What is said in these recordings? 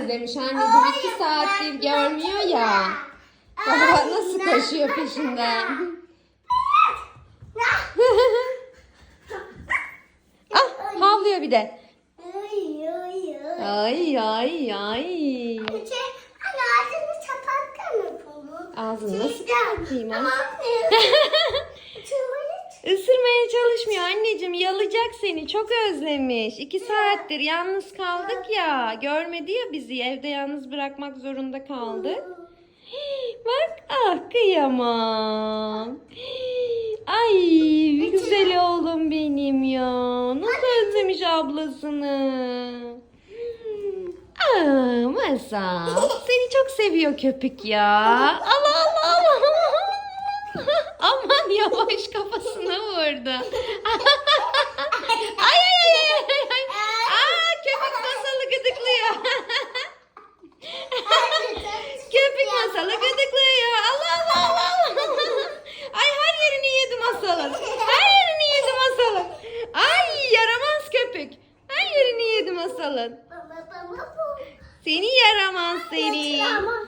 özlemiş anneciğim. iki saattir görmüyor ya. Baba nasıl koşuyor peşinden. ah havlıyor bir de. Ay ay ay. Şey, hani ağzını kapatsana bunu. Ağzını nasıl kapatayım Ama. Isırmaya çalışmıyor anneciğim. Yalacak seni. Çok özlemiş. İki saattir yalnız kaldık ya. Görmedi ya bizi. Evde yalnız bırakmak zorunda kaldık. Bak ah kıyamam. Ay güzel oğlum benim ya. Nasıl özlemiş ablasını. Aa, Masal. Seni çok seviyor köpük ya. Allah Allah. Yavaş kafasına vurdu. ay ay ay ay ay. Aa köpük masalı gıdıklıyor. köpük masalı gıdıklıyor. Allah Allah Allah Allah. Ay her yerini yedi masalın. Her yerini yedi masalın. Ay yaramaz köpük. Her yerini yedi masalın. Seni yaramaz seni. Ama.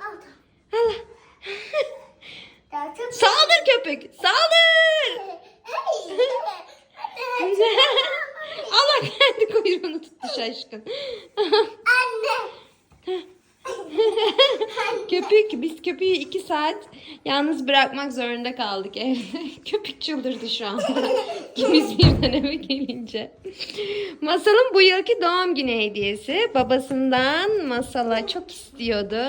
Allah. Ya çok Köpük. Saldır. Allah kendi kuyruğunu tuttu şaşkın. Anne. Köpük, biz köpüğü iki saat yalnız bırakmak zorunda kaldık evde. Köpük çıldırdı şu anda. İkimiz birden eve gelince. Masal'ın bu yılki doğum günü hediyesi. Babasından Masal'a çok istiyordu.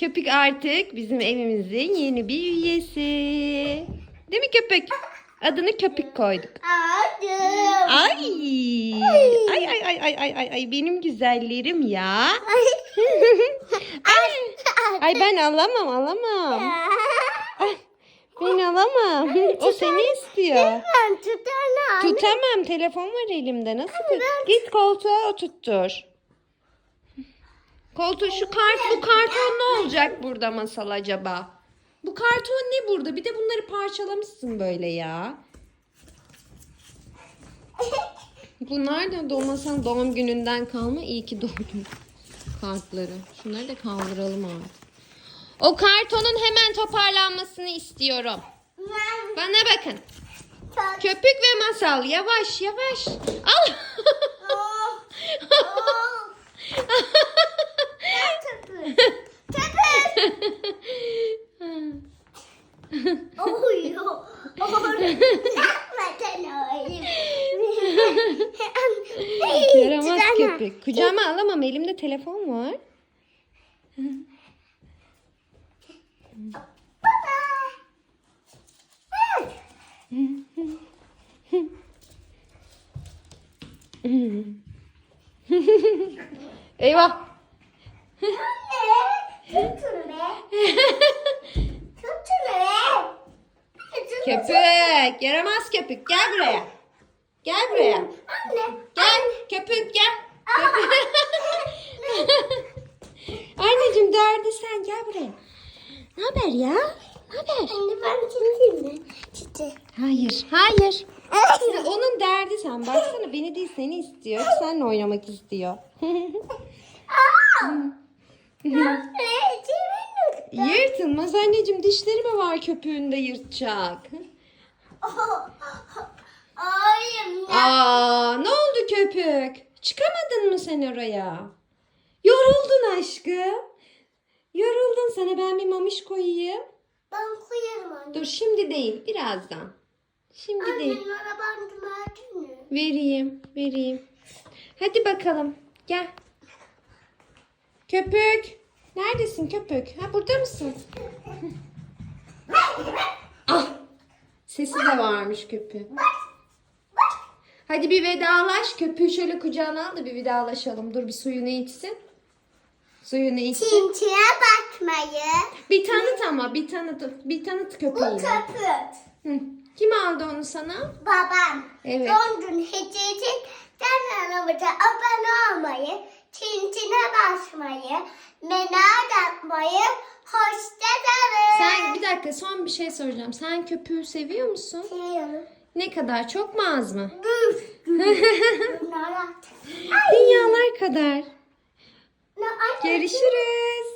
Köpük artık bizim evimizin yeni bir üyesi. Değil mi köpük? Adını köpük koyduk. Ay! Ay ay ay ay ay ay ay benim güzellerim ya. ay. ay ben alamam alamam. Ay, ben alamam. O seni istiyor. Tutamam telefon var elimde nasıl? Git koltuğa oturttur. Koltuğu şu kart bu karton ne olacak burada masal acaba? Bu karton ne burada? Bir de bunları parçalamışsın böyle ya. Bunlar da doğmasan doğum gününden kalma iyi ki doğdun kartları. Şunları da kaldıralım artık. O kartonun hemen toparlanmasını istiyorum. Bana bakın. Köpük ve masal yavaş yavaş. Al. Yaramaz köpük. Kucağıma alamam elimde telefon var. Eyvah. Köpük. Yaramaz köpük. Gel buraya. Gel buraya. Gel köpük gel. Anneciğim derdi sen gel buraya. Ne haber ya? Ne haber? Anne ben çizeyim mi? Çiçek. Hayır. Hayır. Onun derdi sen. Baksana beni değil seni istiyor. Seninle oynamak istiyor. Yırtılmaz anneciğim. Dişleri mi var köpüğünde yırtacak? Ayım ya. Aa, ne oldu köpük? Çıkamadın mı sen oraya? Yoruldun aşkım. Yoruldun sana ben bir mamış koyayım. Ben koyarım anne. Dur şimdi değil birazdan. Şimdi değil. Annenin arabanı verdin mi? Vereyim vereyim. Hadi bakalım gel. Köpük. Neredesin köpük? Ha burada mısın? ah. Sesi de varmış köpüğün. Hadi bir vedalaş. Köpüğü şöyle kucağına al da bir vedalaşalım. Dur bir suyunu içsin. Suyunu içsin. Çinçine bakmayı. Bir tanıt ama bir tanıt. Bir tanıt Bu köpeğini. Hı. Kim aldı onu sana? Babam. Evet. Son gün hediyesi kanalımıza abone olmayı, çinçine basmayı, merak atmayı, hoşçakalın. Sen bir dakika son bir şey soracağım. Sen köpüğü seviyor musun? Seviyorum. Ne kadar? Çok mu az mı? Dünyalar kadar. Görüşürüz.